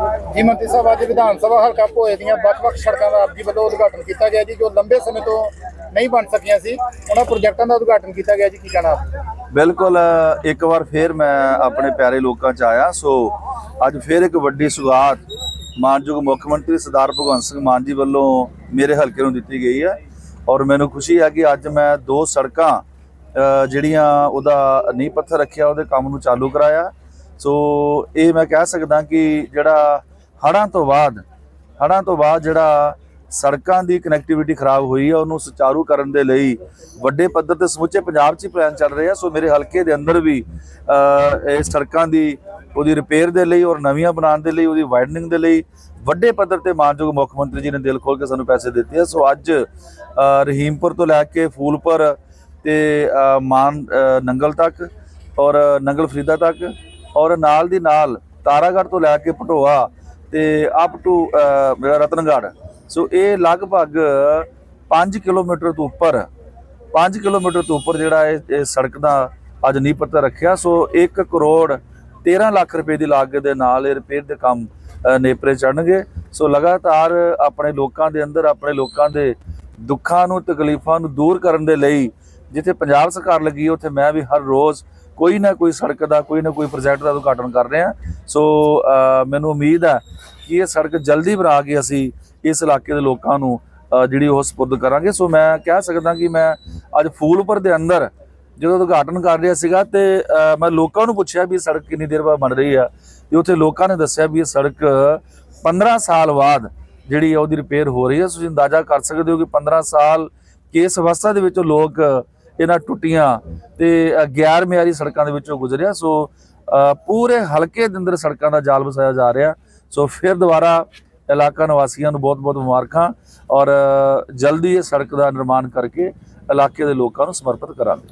ਜੀ, ਮੰਤਰੀ ਸਾਹਿਬ, ਅੱਜ ਵਿਧਾਨ ਸਭਾ ਹਲਕਾ ਭੋਏ ਦੀਆਂ ਵੱਖ-ਵੱਖ ਸੜਕਾਂ ਦਾ ਆਪ ਜੀ ਵੱਲੋਂ ਉਦਘਾਟਨ ਕੀਤਾ ਗਿਆ ਜੀ, ਜੋ ਲੰਬੇ ਸਮੇਂ ਤੋਂ ਨਹੀਂ ਬਣ ਸਕੀਆਂ ਸੀ, ਉਹਨਾਂ ਪ੍ਰੋਜੈਕਟਾਂ ਦਾ ਉਦਘਾਟਨ ਕੀਤਾ ਗਿਆ ਜੀ, ਕੀ ਕਹਿਣਾ ਆਪ? ਬਿਲਕੁਲ, ਇੱਕ ਵਾਰ ਫੇਰ ਮੈਂ ਆਪਣੇ ਪਿਆਰੇ ਲੋਕਾਂ ਚ ਆਇਆ, ਸੋ ਅੱਜ ਫੇਰ ਇੱਕ ਵੱਡੀ ਸੁਗਾਤ ਮਾਨਯੋਗ ਮੁੱਖ ਮੰਤਰੀ ਸਰਦਾਰ ਭਗਵੰਤ ਸਿੰਘ ਮਾਨ ਜੀ ਵੱਲੋਂ ਮੇਰੇ ਹਲਕੇ ਨੂੰ ਦਿੱਤੀ ਗਈ ਹੈ ਔਰ ਮੈਨੂੰ ਖੁਸ਼ੀ ਹੈ ਕਿ ਅੱਜ ਮੈਂ ਦੋ ਸੜਕਾਂ ਜਿਹੜੀਆਂ ਉਹਦਾ ਨੀਂਹ ਪੱਥਰ ਰੱਖਿਆ, ਉਹਦੇ ਕੰਮ ਨੂੰ ਚਾਲੂ ਕਰਾਇਆ। ਸੋ ਇਹ ਮੈਂ ਕਹਿ ਸਕਦਾ ਕਿ ਜਿਹੜਾ ਹੜ੍ਹਾਂ ਤੋਂ ਬਾਅਦ, ਹੜ੍ਹਾਂ ਤੋਂ ਬਾਅਦ ਜਿਹੜਾ ਸੜਕਾਂ ਦੀ ਕਨੈਕਟੀਵਿਟੀ ਖਰਾਬ ਹੋਈ ਹੈ ਉਹਨੂੰ ਸੁਚਾਰੂ ਕਰਨ ਦੇ ਲਈ ਵੱਡੇ ਪੱਧਰ ਤੇ ਸਮੁੱਚੇ ਪੰਜਾਬ 'ਚ ਹੀ ਪਲਾਨ ਚੱਲ ਰਿਹਾ ਸੋ ਮੇਰੇ ਹਲਕੇ ਦੇ ਅੰਦਰ ਵੀ ਇਹ ਸੜਕਾਂ ਦੀ, ਉਹਦੀ ਰਿਪੇਅਰ ਦੇ ਲਈ ਔਰ ਨਵੀਆਂ ਬਣਾਉਣ ਦੇ ਲਈ, ਉਹਦੀ ਵਾਈਡਨਿੰਗ ਦੇ ਲਈ ਵੱਡੇ ਪੱਧਰ ਤੇ ਮਾਨਯੋਗ ਮੁੱਖ ਮੰਤਰੀ ਜੀ ਨੇ ਦਿਲ ਖੋਲ ਕੇ ਸਾਨੂੰ ਪੈਸੇ ਦਿੱਤੇ ਆ। ਸੋ ਅੱਜ ਰਹੀਮਪੁਰ ਤੋਂ ਲੈ ਕੇ ਫੂਲਪੁਰ ਤੇ ਮਾਨ ਨੰਗਲ ਤੱਕ ਔਰ ਨੰਗਲ ਫਰੀਦਾ ਤੱਕ ਔਰ ਨਾਲ ਦੀ ਨਾਲ ਤਾਰਾਗੜ੍ਹ ਤੋਂ ਲੈ ਕੇ ਪਟੋਆ ਤੇ ਅਪ ਟੂ ਮੇਰਾ ਰਤਨਗੜ੍ਹ। ਸੋ ਇਹ ਲਗਭਗ 5 ਕਿਲੋਮੀਟਰ ਤੋਂ ਉੱਪਰ 5 ਕਿਲੋਮੀਟਰ ਤੋਂ ਉੱਪਰ ਜਿਹੜਾ ਇਹ ਸੜਕ ਦਾ ਅੱਜ ਨੀਂਹ ਪੱਥਰ ਰੱਖਿਆ। ਸੋ 1 ਕਰੋੜ 13 ਲੱਖ ਰੁਪਏ ਦੀ ਲਾਗਤ ਦੇ ਨਾਲ ਇਹ ਰਿਪੇਅਰ ਦੇ ਕੰਮ ਨੇਪਰੇ ਚੜਨਗੇ ਸੋ ਲਗਾਤਾਰ ਆਪਣੇ ਲੋਕਾਂ ਦੇ ਅੰਦਰ, ਆਪਣੇ ਲੋਕਾਂ ਦੇ ਦੁੱਖਾਂ ਨੂੰ, ਤਕਲੀਫਾਂ ਨੂੰ ਦੂਰ ਕਰਨ ਦੇ ਲਈ ਜਿੱਥੇ ਪੰਜਾਬ ਸਰਕਾਰ ਲੱਗੀ, ਉੱਥੇ ਮੈਂ ਵੀ ਹਰ ਰੋਜ਼ ਕੋਈ ਨਾ ਕੋਈ ਸੜਕ ਦਾ, ਕੋਈ ਨਾ ਕੋਈ ਪ੍ਰੋਜੈਕਟ ਦਾ ਉਦਘਾਟਨ ਕਰ ਰਹੇ ਹਾਂ। ਸੋ ਮੈਨੂੰ ਉਮੀਦ ਹੈ ਕਿ ਇਹ ਸੜਕ ਜਲਦੀ ਬਣਾ ਕੇ ਅਸੀਂ ਇਸ ਇਲਾਕੇ ਦੇ ਲੋਕਾਂ ਨੂੰ ਜਿਹੜੀ ਉਹ ਸਪੁਰਦ ਕਰਾਂਗੇ। ਸੋ ਮੈਂ ਕਹਿ ਸਕਦਾ ਕਿ ਮੈਂ ਅੱਜ ਫੂਲਪੁਰ ਦੇ ਅੰਦਰ ਜਦੋਂ ਉਦਘਾਟਨ ਕਰ ਰਿਹਾ ਸੀਗਾ ਤੇ ਮੈਂ ਲੋਕਾਂ ਨੂੰ ਪੁੱਛਿਆ ਵੀ ਇਹ ਸੜਕ ਕਿੰਨੀ ਦੇਰ ਬਾਅਦ ਬਣ ਰਹੀ ਆ ਤੇ ਉੱਥੇ ਲੋਕਾਂ ਨੇ ਦੱਸਿਆ ਵੀ ਇਹ ਸੜਕ 15 ਸਾਲ ਬਾਅਦ ਜਿਹੜੀ ਆ ਉਹਦੀ ਰਿਪੇਅਰ ਹੋ ਰਹੀ ਹੈ ਤੁਸੀਂ ਅੰਦਾਜ਼ਾ ਕਰ ਸਕਦੇ ਹੋ ਕਿ 15 ਸਾਲ ਕਿਸ ਅਵਸਥਾ ਦੇ ਵਿੱਚੋਂ ਲੋਕ ਇਹਨਾਂ ਟੁੱਟੀਆਂ ਤੇ ਗੈਰ ਮਿਆਰੀ ਸੜਕਾਂ ਦੇ ਵਿੱਚੋਂ ਗੁਜ਼ਰਿਆ। ਸੋ ਪੂਰੇ ਹਲਕੇ ਦੇ ਅੰਦਰ ਸੜਕਾਂ ਦਾ ਜਾਲ ਵਸਾਇਆ ਜਾ ਰਿਹਾ। ਸੋ ਫਿਰ ਦੁਬਾਰਾ ਇਲਾਕਾ ਨਿਵਾਸੀਆਂ ਨੂੰ ਬਹੁਤ-ਬਹੁਤ ਮੁਬਾਰਕਾਂ ਔਰ ਜਲਦੀ ਇਹ ਸੜਕ ਦਾ ਨਿਰਮਾਣ ਕਰਕੇ ਇਲਾਕੇ ਦੇ ਲੋਕਾਂ ਨੂੰ ਸਮਰਪਿਤ ਕਰਾਂਗੇ।